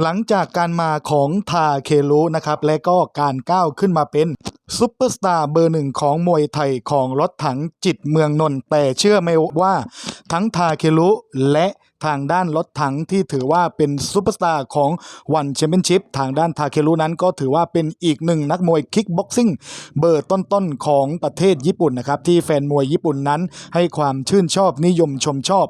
หลังจากการมาของทาเครุนะครับ และก็การก้าวขึ้นมาเป็นซุปเปอร์สตาร์เบอร์หนึ่งของมวยไทยของรถถังจิตเมืองนนท์แต่เชื่อไหมว่าทั้งทาเครุและ ทางด้านรถถังที่ถือว่าเป็นซุปเปอร์สตาร์ของวันแชมเปี้ยนชิพทางด้านทาเครุนั้นก็ถือว่าเป็นอีกหนึ่งนักมวยคิกบ็อกซิ่งเบอร์ต้นๆของประเทศญี่ปุ่นนะครับที่แฟนมวยญี่ปุ่นนั้นให้ความชื่นชอบนิยมชมชอบ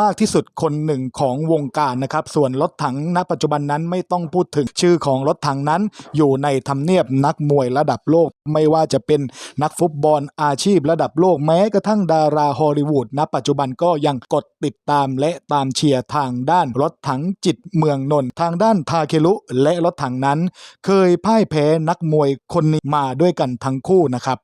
มากที่สุดคนหนึ่งของวงการนะครับส่วนรถถังณปัจจุบันนั้นไม่ต้องพูดถึงชื่อของรถถังนั้น อยู่ในทำเนียบนักมวยระดับโลก ไม่ว่าจะเป็นนักฟุตบอลอาชีพระดับโลกแม้กระทั่งดาราฮอลลีวูดณปัจจุบันก็ยังกดติดตามและตามเชียร์ทางด้านรถถังจิตเมืองนนท์ทางด้านทาเครุและรถถังนั้น เคยพ่ายแพ้นักมวยคนนี้มาด้วยกันทั้งคู่นะครับ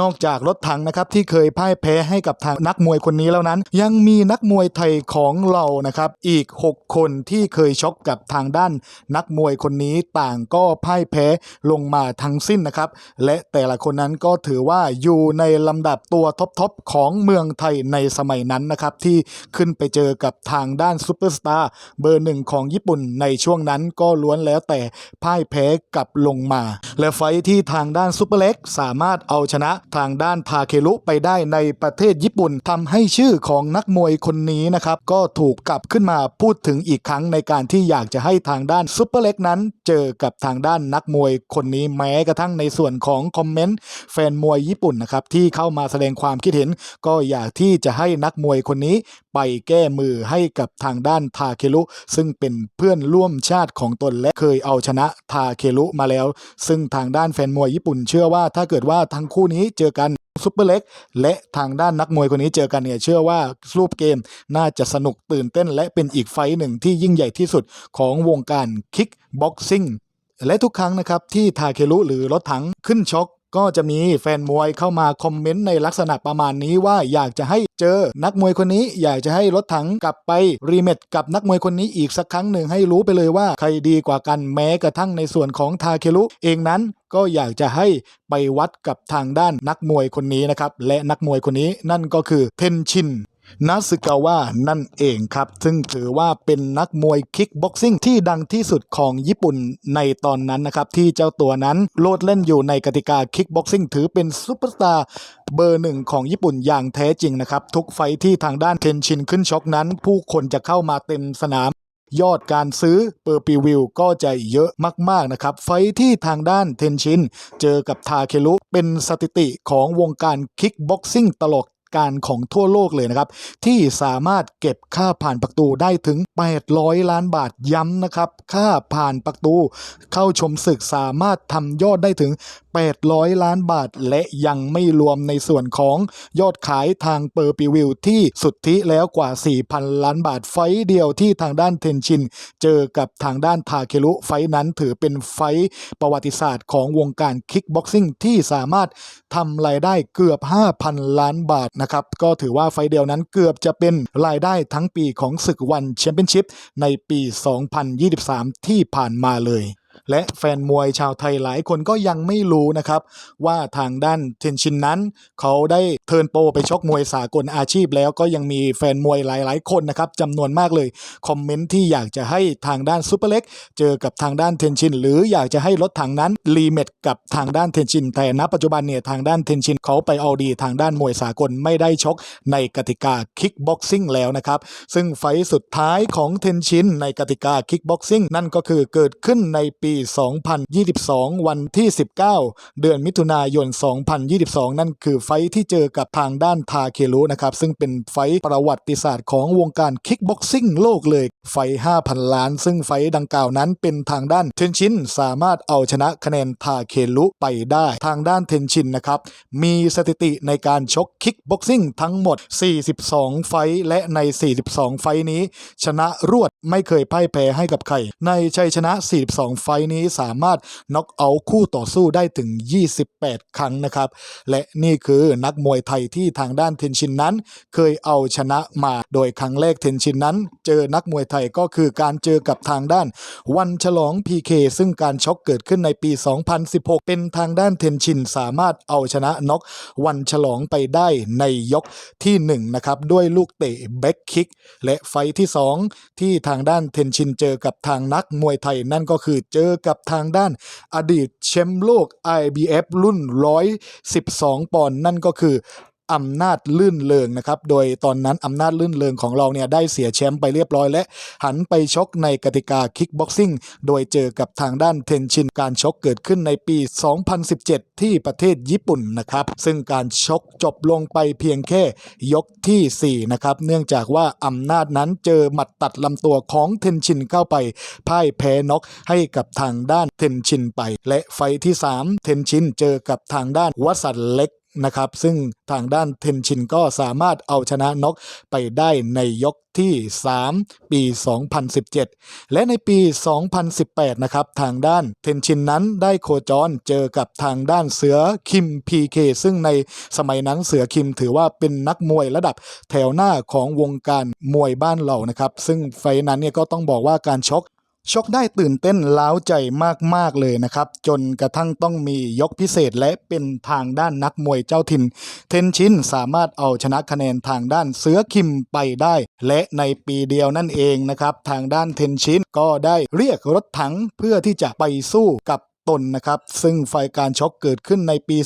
นอกจากรถถังนะครับที่เคยพ่ายแพ้ให้กับทางนักมวยคนนี้แล้วนั้น ยังมีนักมวยไทยของเรานะครับอีก 6 คนที่เคยชกกับทางด้าน นักมวยคนนี้ต่างก็พ่ายแพ้ลงมาทั้งสิ้นนะครับ และแต่ละคนนั้นก็ถือว่าอยู่ในลำดับตัวท็อปๆของเมืองไทยในสมัยนั้นนะครับที่ขึ้นไปเจอกับทางางด้านซูเปอร์สตาร์เบอร์หนึ่งของญี่ปุ่นในช่วงนั้นก็ล้วนแล้วแต่พ่ายแพ้กลับลงมา และไฟที่ทางด้านซูเปอร์เล็กสามารถเอาชนะทางด้านทาเครุไปได้ในประเทศญี่ปุ่นทำให้ชื่อของนักมวยคนนี้นะครับก็ถูกกลับขึ้นมาพูดถึงอีกครั้งในการที่อยากจะให้ทางด้านซูเปอร์เล็กนั้น เจอกับทางด้านนักมวยคนนี้แม้กระทั่งในส่วนของคอมเมนต์แฟนมวยญี่ปุ่นนะครับที่เข้ามาแสดงความคิดเห็น ก็อยากที่จะให้นักมวยคนนี้ ไปแก้มือให้กับทางด้านทาเครุซึ่งเป็นเพื่อนร่วมชาติของตนและเคยเอาชนะทาเครุมาแล้ว ซึ่งทางด้านแฟนมวยญี่ปุ่นเชื่อว่าถ้าเกิดว่าทั้งคู่นี้เจอกันซุปเปอร์เล็กและทางด้านนักมวยคนนี้เจอกันเนี่ยเชื่อว่ารูปเกมน่าจะสนุกตื่นเต้น และเป็นอีกไฟหนึ่งที่ยิ่งใหญ่ที่สุดของวงการคิกบ็อกซิ่งและทุกครั้งนะครับที่ทาเครุหรือรถถังขึ้นช็อก ก็จะมีแฟนมวยเข้ามาคอมเมนต์ในลักษณะประมาณนี้ว่าอยากจะให้เจอนักมวยคนนี้ อยากจะให้รถถังกลับไปรีเมทกับนักมวยคนนี้อีกสักครั้งหนึ่งให้รู้ไปเลยว่าใครดีกว่ากันแม้กระทั่งในส่วนของทาเครุเองนั้นก็อยากจะให้ไปวัดกับทางด้านนักมวยคนนี้นะครับและนักมวยคนนี้นั่นก็คือเทนชิน นาสึกาวะนั่นเองครับ ซึ่งถือว่าเป็นนักมวยคิกบ็อกซิ่งที่ดังที่สุดของญี่ปุ่นในตอนนั้นนะครับ ที่เจ้าตัวนั้นโลดเล่นอยู่ในกติกาคิกบ็อกซิ่งถือเป็นซูเปอร์สตาร์เบอร์หนึ่งของญี่ปุ่นอย่างแท้จริงนะครับ ทุกไฟที่ทางด้านเทนชินขึ้นชกนั้น ผู้คนจะเข้ามาเต็มสนามยอดการซื้อเปอร์ปีวิวก็จะเยอะมาก ๆ นะครับ ไฟท์ที่ทางด้านเทนชิน เจอกับทาเครุเป็นสถิติของวงการคิกบ็อกซิ่งตลอด การของทั่วโลกเลยนะครับ ที่สามารถเก็บค่าผ่านประตูได้ถึง 800 ล้านบาทย้ำนะครับ ค่าผ่านประตูเข้าชมศึกสามารถทำยอดได้ถึง 800 ล้านบาท และยังไม่รวมในส่วนของยอดขายทางเปอร์ปิวิวที่สุทธิแล้วกว่า 4,000 ล้านบาทไฟเดียวที่ทางด้านเทนชิน เจอกับทางด้านทาเครุไฟนั้นถือเป็นไฟประวัติศาสตร์ของวงการคิกบ็อกซิ่งที่สามารถทำรายได้เกือบ 5,000 ล้านบาทนะครับก็ถือว่าไฟเดียวนั้นเกือบจะเป็นรายได้ทั้งปีของศึกวันแชมเปี้ยนชิพในปี 2023 ที่ผ่านมาเลย และแฟนมวยชาวไทยหลายคนก็ยังไม่รู้นะครับ ว่าทางด้านเทนชินนั้น เขาได้เทิร์นโปรไปชกมวยสากลอาชีพ แล้วก็ยังมีแฟนมวยหลาย ๆ คนนะครับจำนวนมากเลย คอมเมนต์ที่อยากจะให้ทางด้านซูเปอร์เล็กเจอกับทางด้านเทนชิน หรืออยากจะให้รถถังนั้นรีเมทกับทางด้านเทนชิน แต่ณปัจจุบันเนี่ยทางด้านเทนชินเขาไปเอาดีทางด้านมวยสากลไม่ได้ชกในกติกาคิกบ็อกซิ่งแล้วนะครับ ซึ่งไฟสุดท้ายของเทนชินในกติกาคิกบ็อกซิ่งนั่นก็คือเกิดขึ้นในปี2022 วันที่ 19 เดือนมิถุนายน 2022 นั่นคือไฟที่เจอกับทางด้านทาเครุนะครับ ซึ่งเป็นไฟประวัติศาสตร์ของวงการคิกบ็อกซิ่งโลกเลย ไฟ 5,000 ล้าน ซึ่งไฟดังกล่าวนั้นเป็นทางด้านเทนชินสามารถเอาชนะคะแนนทาเครุไปได้ทางด้านเทนชินนะครับ มีสถิติในการชกคิกบ็อกซิ่งทั้งหมด 42 ไฟและใน 42 ไฟนี้ ชนะรวดไม่เคยพ่ายแพ้ให้กับใคร ในชัยชนะ 42 ไฟนี้สามารถน็อกเอาท์คู่ต่อสู้ได้ถึง 28 ครั้งนะครับ และนี่คือนักมวยไทยที่ทางด้านเทนชินนั้น เคยเอาชนะมาโดยครั้งแรกเทนชินนั้น เจอนักมวยไทยก็คือการเจอกับทางด้าน วันฉลอง PK ซึ่งการช็อกเกิดขึ้นในปี 2016 เป็นทางด้านเทนชินสามารถเอาชนะน็อกวันฉลองไปได้ในยกที่ 1 นะครับ ด้วยลูกเตะแบ็กคิก และไฟท์ที่ 2 ที่ทางด้านเทนชินเจอกับทางนักมวยไทยนั่นก็คือเจอกับทางด้านอดีตแชมป์โลก IBF รุ่น 112 ปอนด์นั่นก็คือ อำนาจลื่นเลิงนะครับโดยตอนนั้นอำนาจลื่นเลิงของเราเนี่ยได้เสียแชมป์ไปเรียบร้อยและหันไปชกในกติกาคิกบ็อกซิ่งโดยเจอกับทางด้านเทนชินการชกเกิดขึ้นในปี 2017 ที่ประเทศญี่ปุ่นนะครับซึ่งการชกจบลงไปเพียงแค่ยกทีสี่4 นะครับ เนื่องจากว่าอำนาจนั้นเจอหมัดตัดลำตัวของเทนชินเข้าไปพ่ายแพ้น็อกให้กับทางด้านเทนชินไป และไฟท์ที่ 3 เทนชินเจอกับทางด้านวัสันเล็ก นะครับ ซึ่งทางด้านเทนชินก็สามารถเอาชนะน็อกไปได้ในยกที่ 3 ปี 2017 และในปี 2018 นะครับ ทางด้านเทนชินนั้นได้โคจรเจอกับทางด้านเสือคิม PK ซึ่งในสมัยนั้นเสือคิมถือว่าเป็นนักมวยระดับแถวหน้าของวงการมวยบ้านเรานะครับ ซึ่งไฟนั้นเนี่ยก็ต้องบอกว่าการชก ชกได้ตื่นเต้นล้าวใจมาก ๆ เลยนะครับ จนกระทั่งต้องมียกพิเศษและเป็นทางด้านนักมวยเจ้าถิ่น เทนชินสามารถเอาชนะคะแนนทางด้านเสือคิมไปได้ และในปีเดียวนั่นเองนะครับ ทางด้านเทนชินก็ได้เรียกรถถังเพื่อที่จะไปสู้กับตนนะครับ ซึ่งไฟการช็อกเกิดขึ้นในปี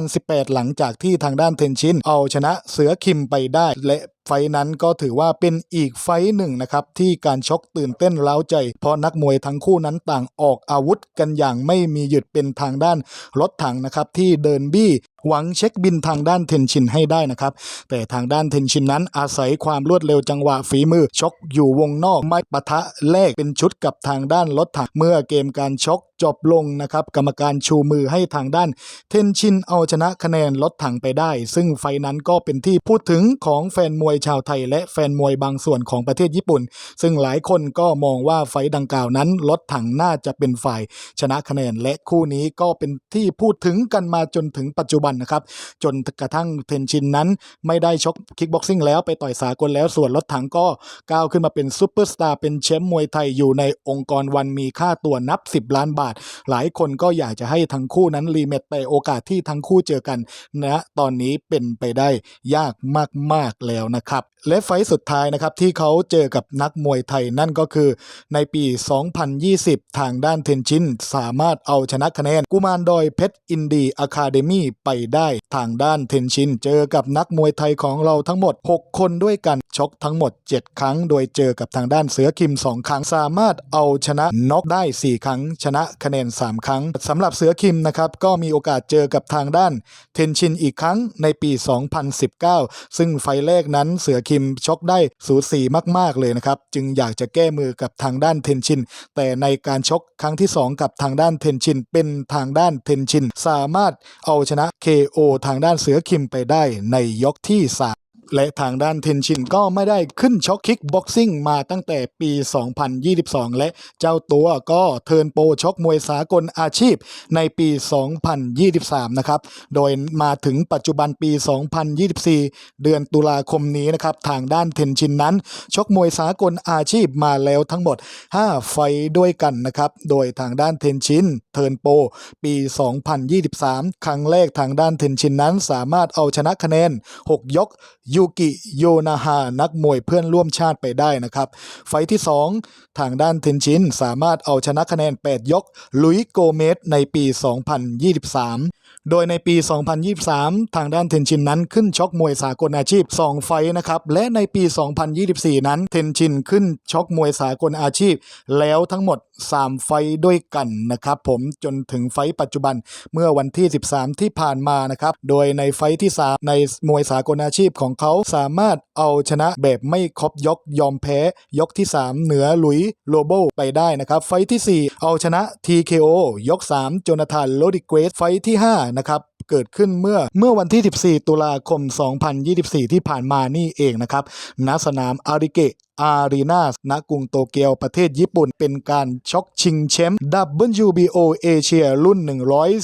2018 หลังจากที่ทางด้านเทนชินเอาชนะเสือคิมไปได้ และ ไฟนั้นก็ถือว่าเป็นอีกไฟหนึ่งนะครับที่การช็อกตื่นเต้นเล้าใจ เพราะนักมวยทั้งคู่นั้นต่างออกอาวุธกันอย่างไม่มีหยุดเป็นทางด้านรถถังนะครับที่เดินบี้หวังเช็คบินทางด้านเทนชินให้ได้นะครับ แต่ทางด้านเทนชินนั้นอาศัยความรวดเร็วจังหวะฝีมือ ชกอยู่วงนอกไม่ปะทะแลกเป็นชุดกับทางด้านรถถังเมื่อเกมการชกจบลงนะครับ กรรมการชูมือให้ทางด้านเทนชินเอาชนะคะแนนรถถังไปได้ ซึ่งไฟนั้นก็เป็นที่พูดถึงของแฟนมวยยชาวไทยและแฟนมวยบางส่วนของประเทศญี่ปุ่น ซึ่งหลายคนก็มองว่าไฟดังกล่าวนั้นรถถังน่าจะเป็นฝ่ายชนะคะแนนและคู่นี้ก็เป็นที่พูดถึงกันมาจนถึงปัจจุบันนะครับ จนกระทั่งเทนชินนั้นไม่ได้ชกคิกบ็อกซิ่งแล้วไปต่อยสากลแล้วส่วนรถถังก็ก้าวขึ้นมาเป็นซูเปอร์สตาร์เป็นแชมป์มวยไทยอยู่ในองค์กรวันมีค่าตัวนับ 10 ล้านบาท หลายคนก็อยากจะให้ทั้งคู่นั้นรีเมตแต่โอกาสที่ทั้งคู่เจอกันนะตอนนี้เป็นไปได้ยากมาก ๆ แล้วนะครับและไฟสุดท้ายนะครับที่เขาเจอกับนักมวยไทยนั่นก็คือ ในปี 2020 ทางด้านเทนชินสามารถเอาชนะคะแนนกุมารดอยเพชรอินดีอะคาเดมี่ไปได้ทางด้านเทนชินเจอกับนักมวยไทยของเราทั้งหมด 6 คนด้วยกันชกทั้งหมด 7 ครั้ง โดยเจอกับทางด้านเสือคิม 2 ครั้งสามารถเอาชนะน็อกได้ 4 ครั้ง ชนะคะแนน 3 ครั้งสำหรับเสือคิมนะครับก็มีโอกาสเจอกับทางด้านเทนชินอีกครั้งในปี 2019 ซึ่งไฟแรกนั้นเสือคิมช็อกได้สูสีมาก ๆ เลยนะครับ จึงอยากจะแก้มือกับทางด้านเทนชิน แต่ในการช็อกครั้งที่ 2 กับทางด้านเทนชิน เป็นทางด้านเทนชิน สามารถเอาชนะ KO ทางด้านเสือคิมไปได้ในยกที่ 3 และทางด้านเทนชินก็ไม่ได้ขึ้นช็อกคิกบ็อกซิ่งมาตั้งแต่ปี 2022 และเจ้าตัวก็เทิร์นโปรช็อกมวยสากลอาชีพในปี 2023 นะครับ โดยมาถึงปัจจุบันปี 2024 เดือนตุลาคมนี้นะครับ ทางด้านเทนชินนั้นชกมวยสากลอาชีพมาแล้วทั้งหมด 5 ไฟด้วยกันนะครับ โดยทางด้านเทนชินเทิร์นโปรปี 2023 ครั้งแรกทางด้านเทนชินนั้นสามารถเอาชนะคะแนน 6 ยกยูกิโยนาฮานักมวยเพื่อนร่วมชาติไปได้นะครับ ไฟที่ 2 ทางด้านเทนชินสามารถเอาชนะคะแนน 8 ยก ลุยโกเมสในปี 2023โดยในปี 2023 ทางด้านเทนชินนั้นขึ้นชกมวยสากลอาชีพ 2 ไฟนะครับ และในปี 2024 นั้น เทนชินขึ้นชกมวยสากลอาชีพ แล้วทั้งหมด 3 ไฟด้วยกันนะครับผมจนถึงไฟปัจจุบันเมื่อวันที่ 13 ที่ผ่านมานะครับโดยในไฟที่ 3 ในมวยสากลอาชีพของเขาสามารถเอาชนะแบบไม่ครบยกยอมแพ้ ยกที่ 3 เหนือลุยโลโบไปได้นะครับ ไฟที่ 4 เอาชนะ TKO ยก 3 โจนาธานโรดิเกสไฟท์ที่5นะครับ เกิดขึ้นเมื่อเมื่อวันที่ 14 ตุลาคม 2024 ที่ผ่านมานี่เองนะครับณสนามอาริเกะอารีนาณกรุงโตเกียวประเทศญี่ปุ่น เป็นการช็อกชิงแชมป์ WBO เอเชียรุ่น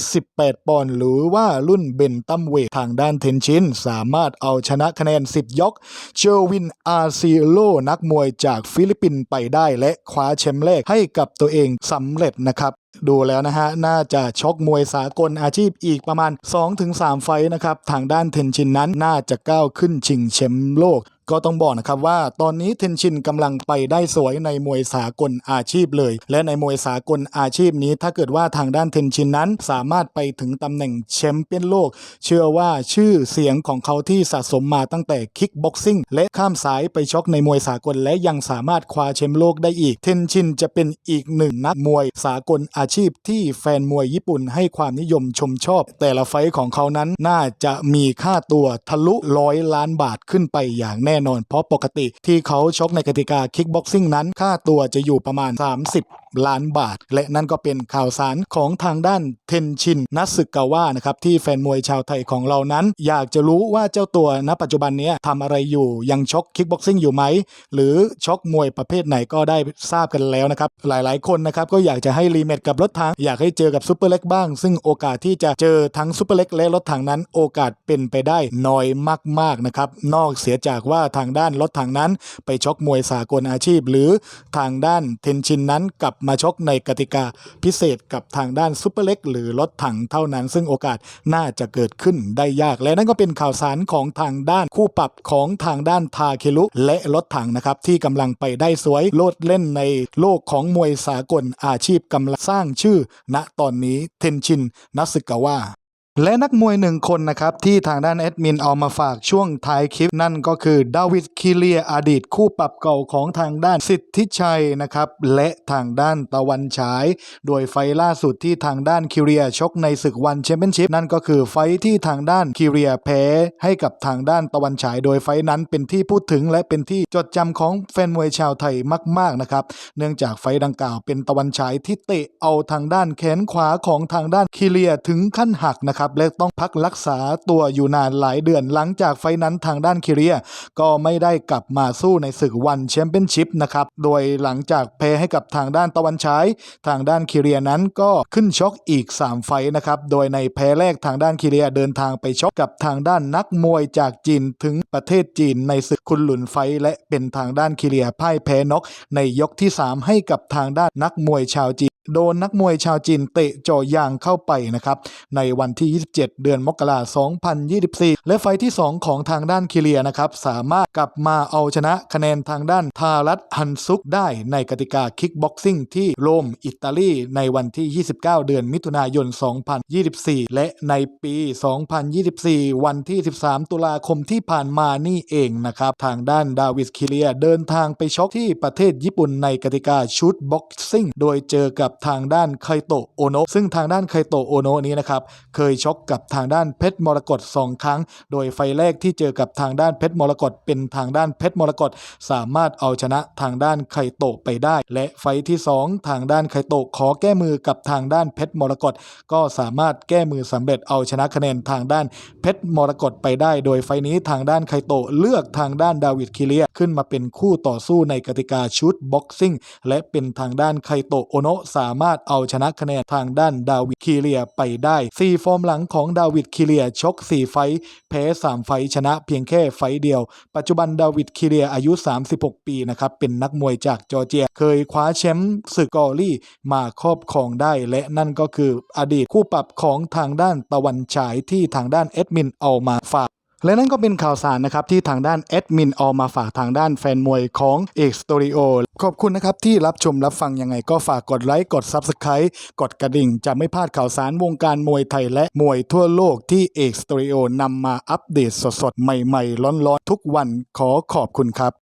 118 ปอนด์หรือว่ารุ่นเบนตัมเวททางด้านเทนชิน สามารถเอาชนะคะแนน 10 ยก เชอร์วินอาร์ซิโล นักมวยจากฟิลิปปินส์ไปได้และคว้าแชมป์แรกให้กับตัวเองสำเร็จนะครับ ดูแล้วนะฮะ น่าจะชกมวยสากลอาชีพอีกประมาณ 2-3 ไฟนะครับ ทางด้านเทนชินนั้นน่าจะก้าวขึ้นชิงแชมป์โลก ก็ต้องบอกนะครับว่าตอนนี้เทนชินกำลังไปได้สวยในมวยสากลอาชีพเลย และในมวยสากลอาชีพนี้ถ้าเกิดว่าทางด้านเทนชินนั้นสามารถไปถึงตำแหน่งแชมป์เปี้ยนโลก เชื่อว่าชื่อเสียงของเขาที่สะสมมาตั้งแต่คิกบ็อกซิ่งและข้ามสายไปช็อกในมวยสากล และยังสามารถคว้าแชมป์โลกได้อีก เทนชินจะเป็นอีกหนึ่งนักมวยสากลอาชีพที่แฟนมวยญี่ปุ่นให้ความนิยมชมชอบ แต่ละไฟของเขานั้นน่าจะมีค่าตัวทะลุร้อยล้านบาทขึ้นไปอย่างแน่นอน เพราะปกติที่เขาชกในกติกาคิกบ็อกซิ่งนั้น ค่าตัวจะอยู่ประมาณ 30 ล้านบาท และนั่นก็เป็นข่าวสารของทางด้านเทนชินนัสึกาวะนะครับที่แฟนมวยชาวไทยของเรานั้น อยากจะรู้ว่าเจ้าตัวณปัจจุบันนี้ทำอะไรอยู่ยังชกคิกบ็อกซิ่งอยู่ไหม หรือชกมวยประเภทไหนก็ได้ทราบกันแล้วนะครับ หลายๆคนนะครับก็อยากจะให้รีเมทกับรถถังอยากให้เจอกับซูเปอร์เล็กบ้าง ซึ่งโอกาสที่จะเจอทั้งซูเปอร์เล็กและรถถังนั้น โอกาสเป็นไปได้น้อยมากๆนะครับนอกเสียจากว่าทางด้านรถถังนั้น ไปชกมวยสากลอาชีพ หรือทางด้านเทนชินนั้นกับมาชกในกติกาพิเศษกับทางด้านซูเปอร์เล็กหรือรถถังเท่านั้น ซึ่งโอกาสน่าจะเกิดขึ้นได้ยาก และนั่นก็เป็นข่าวสารของทางด้านคู่ปรับของทางด้านทาเคลุและรถถังนะครับที่กำลังไปได้สวยโลดเล่นในโลกของมวยสากลอาชีพกำลังสร้างชื่อ ณตอนนี้เทนชินนัสึกาวะ และนักมวยหนึ่งคนนะครับที่ทางด้านแอดมินเอามาฝากช่วงท้ายคลิปนั่นก็คือดาวิดคิเลียอดีตคู่ปรับเก่าของทางด้านสิทธิชัยนะครับและทางด้านตะวันฉาย โดยไฟล่าสุดที่ทางด้านคิเลียชกในศึกวันแชมเปี้ยนชิพนั่นก็คือไฟที่ทางด้านคิเลียแพ้ให้กับทางด้านตะวันฉาย โดยไฟนั้นเป็นที่พูดถึงและเป็นที่จดจำของแฟนมวยชาวไทยมากๆนะครับเนื่องจากไฟดังกล่าวเป็นตะวันฉายที่เตะเอาทางด้านแขนขวาของทางด้านคิเลียถึงขั้นหักนะครับและต้องพักรักษาตัวอยู่นานหลายเดือนหลังจากไฟนั้นทางด้านคิเลีย ก็ไม่ได้กลับมาสู้ในศึกวันแชมเปี้ยนชิพนะครับโดยหลังจากแพ้ให้กับทางด้านตะวันฉายทางด้านคิเลียนั้นก็ขึ้นชกอีก 3 ไฟนะครับโดยในแพ้แรกทางด้านคิเลียเดินทางไปชกกับทางด้านนักมวยจากจีนถึงประเทศจีนในศึกคุณหลุนไฟและเป็นทางด้านคิเลียพ่ายแพ้น็อกในยกที่ 3 ให้กับทางด้านนักมวยชาวจีน โดนนักมวยชาวจีนเตะจ่อยางเข้าไปนะครับในวันที่ 27 เดือนมกราคม 2024 และไฟที่ 2 ของทางด้านคิเลียนะครับสามารถกลับมาเอาชนะคะแนนทางด้านทารัตฮันซุกได้ในกติกาคิกบ็อกซิ่งที่โรมอิตาลีในวันที่ 29 เดือนมิถุนายน 2024 และในปี 2024 วันที่ 13 ตุลาคมที่ผ่านมานี่เองนะครับทางด้านดาวิดคิเลียเดินทางไปชกที่ประเทศญี่ปุ่นในกติกาชุดบ็อกซิ่งโดยเจอกับทางด้านไคโตโอโนะซึ่งทางด้านไคโตโอโนะนี้นะครับเคยชกกับทางด้านเพชรมรกต2 ครั้ง โดยไฟแรกที่เจอกับทางด้านเพชรมรกตเป็นทางด้านเพชรมรกตสามารถเอาชนะทางด้านไคโตไปได้ และไฟที่ 2 ทางด้านไคโตขอแก้มือกับทางด้านเพชรมรกตก็สามารถแก้มือสำเร็จเอาชนะคะแนนทางด้านเพชรมรกตไปได้ โดยไฟนี้ทางด้านไคโตเลือกทางด้านดาวิดคิเลียขึ้นมาเป็นคู่ต่อสู้ในกติกาชุดบ็อกซิ่งและเป็นทางด้านไคโตโอโนะสามารถเอาชนะคะแนนทางด้านดาวิดคิเลียไปได้สี่ฟอร์มหลังของดาวิดคิเลียชก 4 ไฟแพ้ 3 ไฟชนะเพียงแค่ไฟเดียว ปัจจุบันดาวิดคิเลียอายุ 36 ปีนะครับเป็นนักมวยจากจอร์เจีย เคยคว้าแชมป์ศึกกอรี่มาครอบครองได้ และนั่นก็คืออดีตคู่ปรับของทางด้านตะวันฉายที่ทางด้านเอ็ดมินเอามาฝาก และนั่นก็เป็นข่าวสารนะครับที่ทางด้านแอดมินเอามาฝากทางด้านแฟนมวยของเอกสตอริโอขอบคุณนะครับที่รับชมรับฟังยังไงก็ฝากกดไลค์กด Subscribe กดกระดิ่ง จะไม่พลาดข่าวสารวงการมวยไทยและมวยทั่วโลกที่เอกสตอริโอนำมาอัปเดตสดๆ ใหม่ๆ ร้อนๆ ทุกวันขอขอบคุณครับ